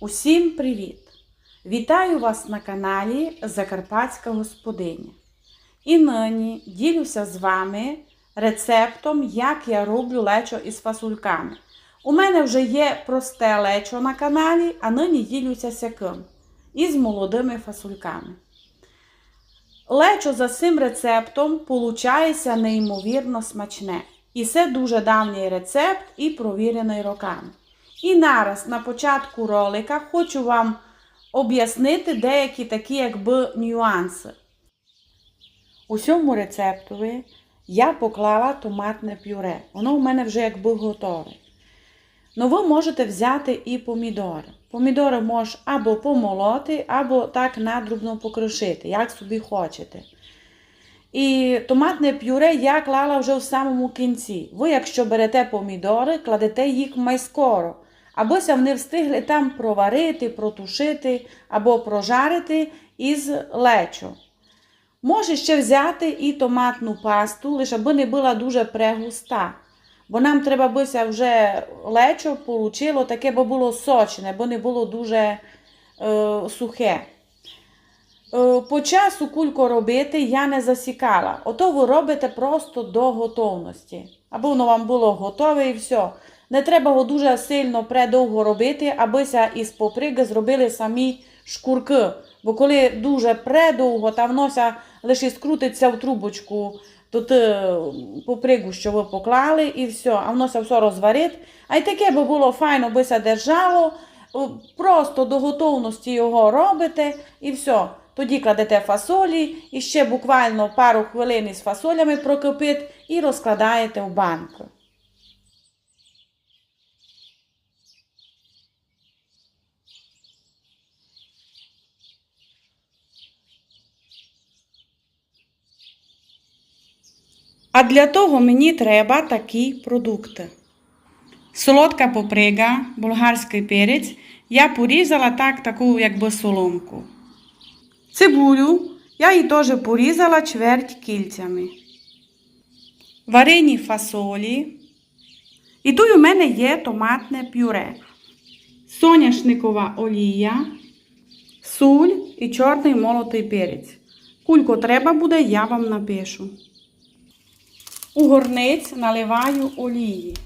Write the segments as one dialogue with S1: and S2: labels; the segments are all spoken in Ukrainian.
S1: Усім привіт! Вітаю вас на каналі Закарпатська господиня. І нині ділюся з вами рецептом, як я роблю лечо із фасульками. У мене вже є просте лечо на каналі, а нині ділюся сяким із молодими фасульками. Лечо за цим рецептом получається неймовірно смачне. І це дуже давній рецепт і провірений роками. І нараз на початку ролика хочу вам об'яснити деякі такі якби нюанси. У цьому рецептові я поклала томатне пюре. Воно у мене вже якби готове. Ну ви можете взяти і помідори. Помідори можеш або помолоти, або так надрібно покришити, як собі хочете. І томатне пюре я клала вже в самому кінці. Ви, якщо берете помідори, кладете їх майскоро. Абося вони встигли там проварити, протушити або прожарити із лечо. Може ще взяти і томатну пасту, лише аби не була дуже прегуста. Бо нам треба бися вже лечо получило таке, бо було сочне, бо не було дуже е, сухе. Е, По часу кулько робити я не засікала. Ото ви робите просто до готовності. Або воно вам було готове і все. Не треба його дуже сильно предовго робити, абися із поприги зробили самі шкурки. Бо коли дуже предовго, та вонося лише скрутиться в трубочку, то ти попригу, що ви поклали, і все, а воно все розварить. А й таке би було файно бися держало. Просто до готовності його робите і все. Тоді кладете фасолі і ще буквально пару хвилин із фасолями прокипить і розкладаєте в банку. А для того мені треба такі продукти. Солодка поприга, болгарський перець. Я порізала так таку якби соломку. Цибулю я її теж порізала чверть кільцями. Варені фасолі. І тут у мене є томатне пюре. Соняшникова олія, суль і чорний молотий перець. Кулько треба буде, я вам напишу. У горниць наливаю олії.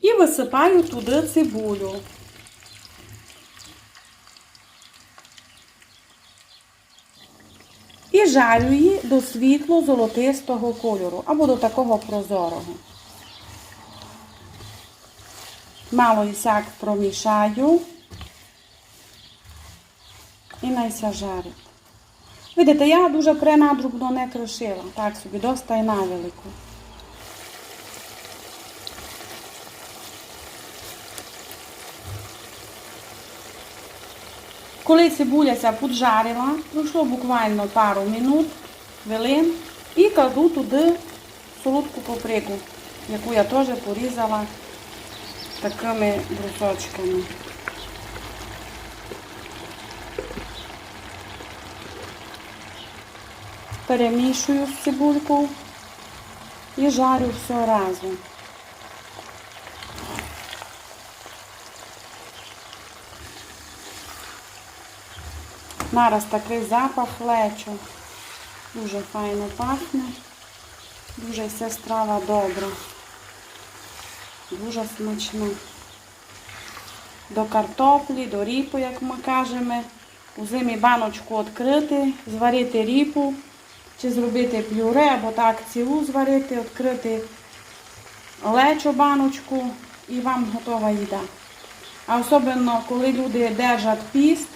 S1: І висипаю туди цибулю. І жарю її до світло-золотистого кольору або до такого прозорого. Мало і сяк промішаю і найся жарить. Видите, я дуже пренадрубно не кришила. Так собі, доста й навелику. Коли цибуляся поджарила, пройшло буквально пару минут, хвилин, і кладу туди солодку попригу, яку я теж порізала такими брусочками. Перемішую з цибулькою і жарю все разом. Нараз такий запах лечо. Дуже файно пахне. Дуже вся страва добра. Дуже смачна. До картоплі, до ріпу, як ми кажемо. У зимі баночку відкрити, зварити ріпу, чи зробити пюре, або так цілу зварити, відкрити лечо баночку і вам готова їда. А особливо, коли люди держать піст,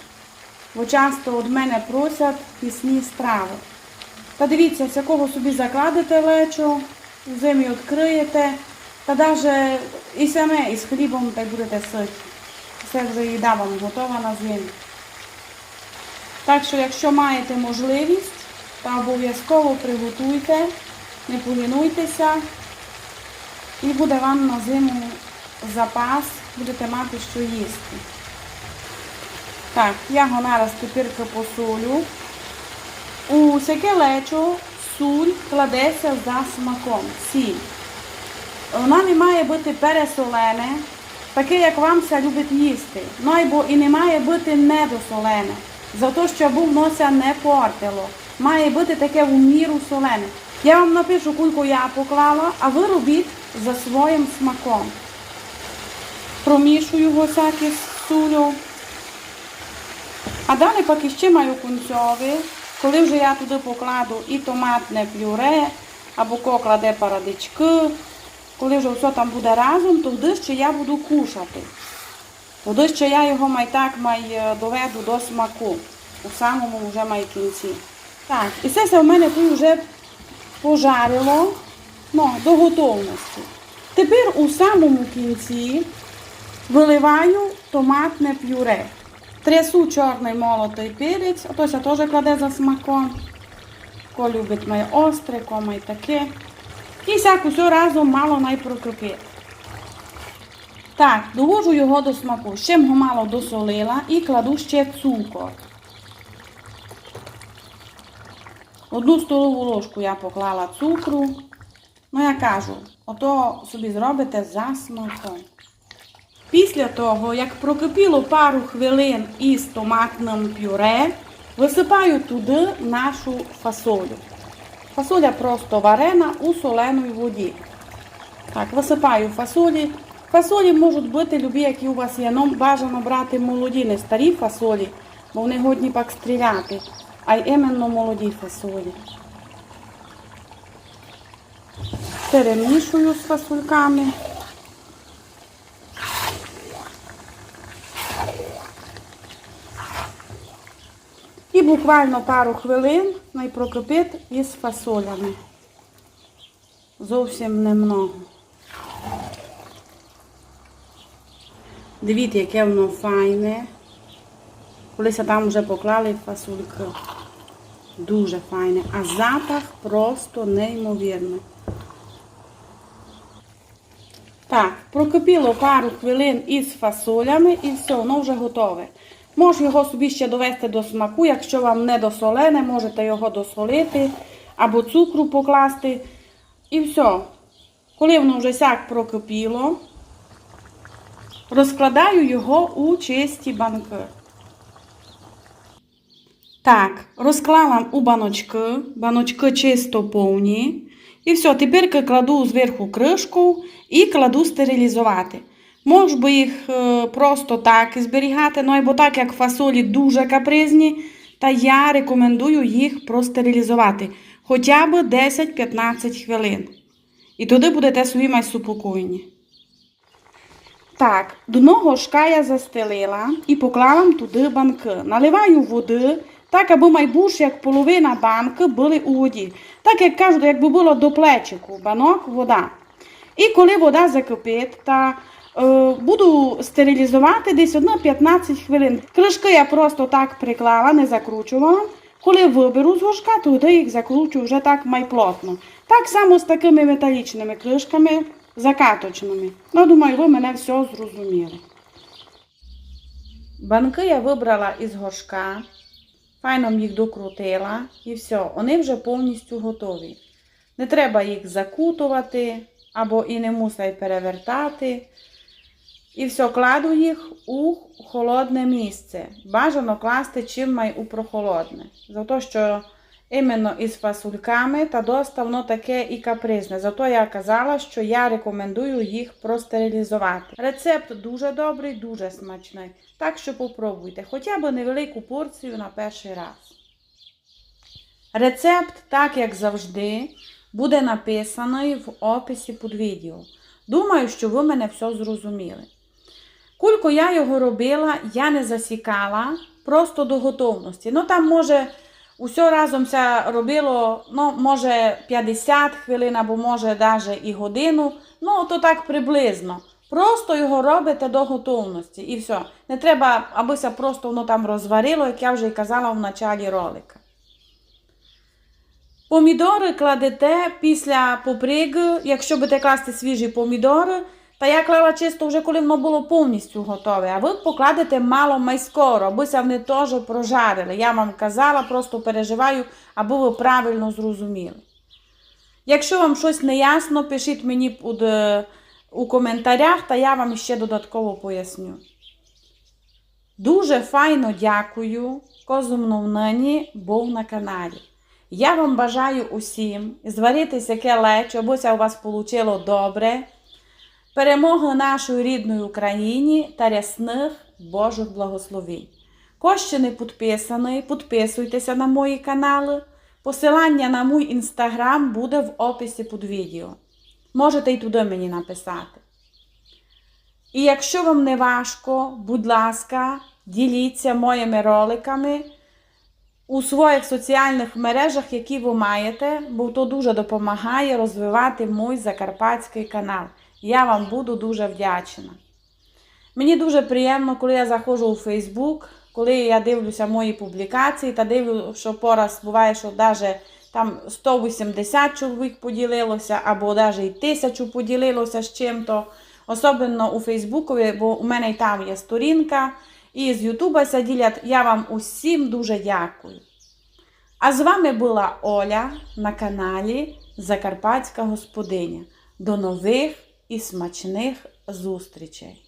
S1: бо часто від мене просять пісні страви. Та дивіться, з якого собі закладете лечо, зимі відкриєте, та навіть і саме із хлібом так будете ситі. Це вже їда вам готова на зиму. Так що, якщо маєте можливість, то обов'язково приготуйте, не полінуйтеся і буде вам на зиму запас, будете мати що їсти. Так, я його нараз тепер посолю. У всяке суль кладеться за смаком, сіль. Вона не має бути пересолене, таке, як вам ся любить їсти. Ну або і не має бути недосолене, за те, що аби воно ся не портило. Має бути таке в міру солене. Я вам напишу, кульку я поклала, а ви робіть за своїм смаком. Промішую всяке з сулю. А далі поки ще маю кунцьові, коли вже я туди покладу і томатне пюре, або кокладе парадички, коли вже все там буде разом, то тоді ще я буду кушати. Тоді ще я його май так май е, доведу до смаку. У самому вже май кінці. Так, і все це в мене тут вже пожарило ну, до готовності. Тепер у самому кінці виливаю томатне пюре. Трясу чорний молотий перець, ото це теж кладе за смаком. Ко любить має остре, ко має таке. І всяк усе разом мало найпрокипить. Так, довожу його до смаку. Ще його мало досолила і кладу ще цукор. Одну столову ложку я поклала цукру. Ну, я кажу, ото собі зробите за. Після того, як прокипіло пару хвилин із томатним пюре, висипаю туди нашу фасолю. Фасоля просто варена у соленій воді. Так, висипаю фасолі. Фасолі можуть бути любі, які у вас є. Нам бажано брати молоді, не старі фасолі, бо вони годні пак стріляти, а іменно молоді фасолі. Перемішую з фасольками. І буквально пару хвилин найпрокипить із фасолями. Зовсім немного. Дивіться, яке воно файне. Колись там вже поклали фасольки. Дуже файне. А запах просто неймовірний. Так, прокипіло пару хвилин із фасолями і все, воно вже готове. Можеш його собі ще довести до смаку, якщо вам не досолене, можете його досолити або цукру покласти. І все. Коли воно вже сяк прокипіло, розкладаю його у чисті банки. Так, розклала у баночки, баночки чисто повні. І все, тепер кладу зверху кришку і кладу стерилізувати. Мож би їх е, просто так зберігати, ну або так, як фасолі дуже капризні, та я рекомендую їх простерилізувати хоча б 10-15 хвилин. І туди будете собі май супокійні. Так, дно горшка я застелила і поклала туди банки. Наливаю води, так, аби майбуш, як половина банки, були у воді. Так, як кажуть, якби було до плечику, банок, вода. І коли вода закипить, та е, буду стерилізувати десь одна 15 хвилин. Кришки я просто так приклала, не закручувала. Коли виберу з горшка, тоді їх закручу вже так майплотно. Так само з такими металічними кришками, закаточними. Ну, думаю, ви мене все зрозуміли. Банки я вибрала із горшка, файно їх докрутила і все, вони вже повністю готові. Не треба їх закутувати або і не мусить перевертати. І все, кладу їх у холодне місце. Бажано класти чим май у прохолодне. Зато що іменно із фасульками та доста воно таке і капризне. Зато я казала, що я рекомендую їх простерилізувати. Рецепт дуже добрий, дуже смачний. Так що попробуйте, хоча б невелику порцію на перший раз. Рецепт, так як завжди, буде написаний в описі під відео. Думаю, що ви мене все зрозуміли. Кульку я його робила, я не засікала, просто до готовності. Ну там може усе разом це робило, ну, може 50 хвилин, або може навіть і годину. Ну, то так приблизно. Просто його робите до готовності і все. Не треба, абися просто воно там розварило, як я вже і казала в началі ролика. Помідори кладете після поприги, якщо будете класти свіжі помідори, та я клала чисто вже коли воно було повністю готове. А ви покладете мало май скоро, абися вони теж прожарили. Я вам казала, просто переживаю, аби ви правильно зрозуміли. Якщо вам щось не ясно, пишіть мені е, у коментарях, та я вам ще додатково поясню. Дуже файно дякую, козумну нині був на каналі. Я вам бажаю усім зваритися яке лечо, бо це у вас вийшло добре. Перемоги нашої рідної Україні та рясних Божих благословень. Хто ще не підписаний, підписуйтеся на мої канали. Посилання на мій інстаграм буде в описі під відео. Можете й туди мені написати. І якщо вам не важко, будь ласка, діліться моїми роликами у своїх соціальних мережах, які ви маєте, бо то дуже допомагає розвивати мій закарпатський канал. Я вам буду дуже вдячна. Мені дуже приємно, коли я заходжу у Фейсбук, коли я дивлюся мої публікації та дивлю, що пораз буває, що навіть там 180 чоловік поділилося, або навіть і тисячу поділилося з чим-то. Особливо у Фейсбукові, бо у мене і там є сторінка, і з Ютуба ділять. Я вам усім дуже дякую. А з вами була Оля на каналі Закарпатська Господиня. До нових і смачних зустрічей!